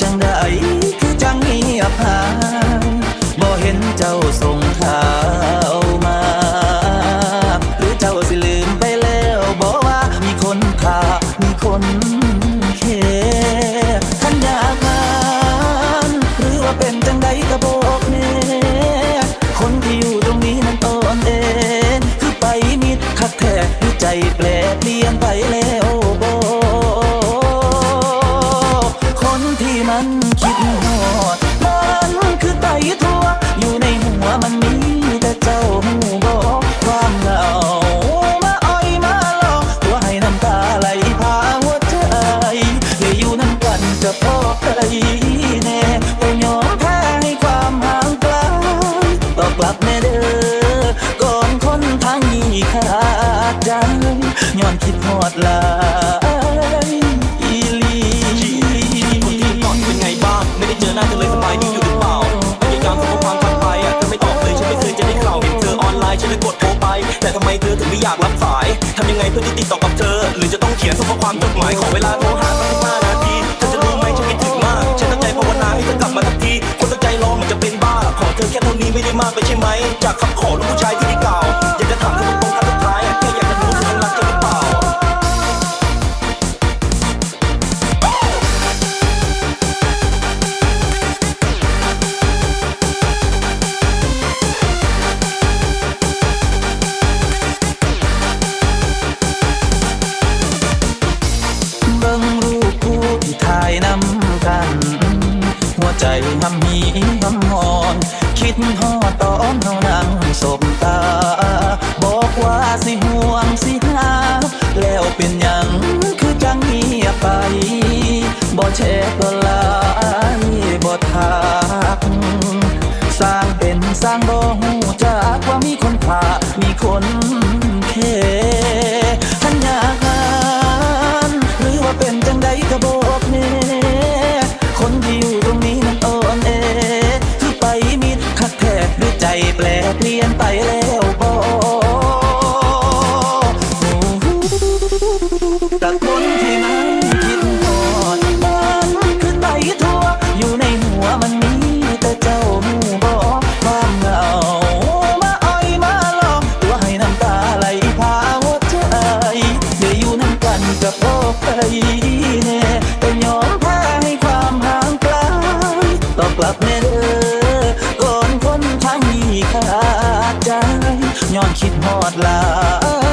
จัง มันคิดหอดมันคือไตทั่วอยู่ในหัวมันมีแต่เจ้าหูบอกความเหงามาอ้อยมาหลอกตัวให้น้ำตาไหลพาหัวใจได้อยู่น้ำกันจะพอใครแน่แต่ยอมแพ้ให้ความห่างไกลตอบกลับแน่เด้อก่อนคนทางนี้ขาดใจย้อนคิดหอดลา ทำยังไงเพื่อที่ติดต่อกับเธอ หรือจะต้องเขียนส่งข้อความจดหมายขอเวลาโทรหาตั้งห้านาทีเธอจะรู้ไหมฉันคิดถึงมาก ฉันตั้งใจภาวนาให้เธอกลับมาทักที คนตั้งใจรอมันจะเป็นบ้า ขอเธอแค่เท่านี้ไม่ได้มากไปใช่ไหม จากค ใจหำหีหำหอน คิดฮอตอนเฮานั่งสบตา บอกว่าสิห่วงสิหาแล้วเป็นหยังคือจังเงียไป บ่แชร์ก็ลายบ่ทักสร้างเป็นสร้างบ่หูจากว่ามีคนผ่ามีคนเคทันอยากงานหรือว่าเป็นจังใดก็บ เปลี่ยนไปแล้วบอกแต่คนที่มันคิดหอดมันคือไตทั่ว อยู่ในหัวมันมีแต่เจ้าหูบอกความเหงามาอ้อยมาหลอกตัวให้น้ำตาไหลพาหัวใจเดี๋ยวอยู่น้ำกันกับพ่อใครแน่แต่ยอมแพ้ให้ความห่างไกลตอบกลับแน่เใจย้อนคิดหอดลา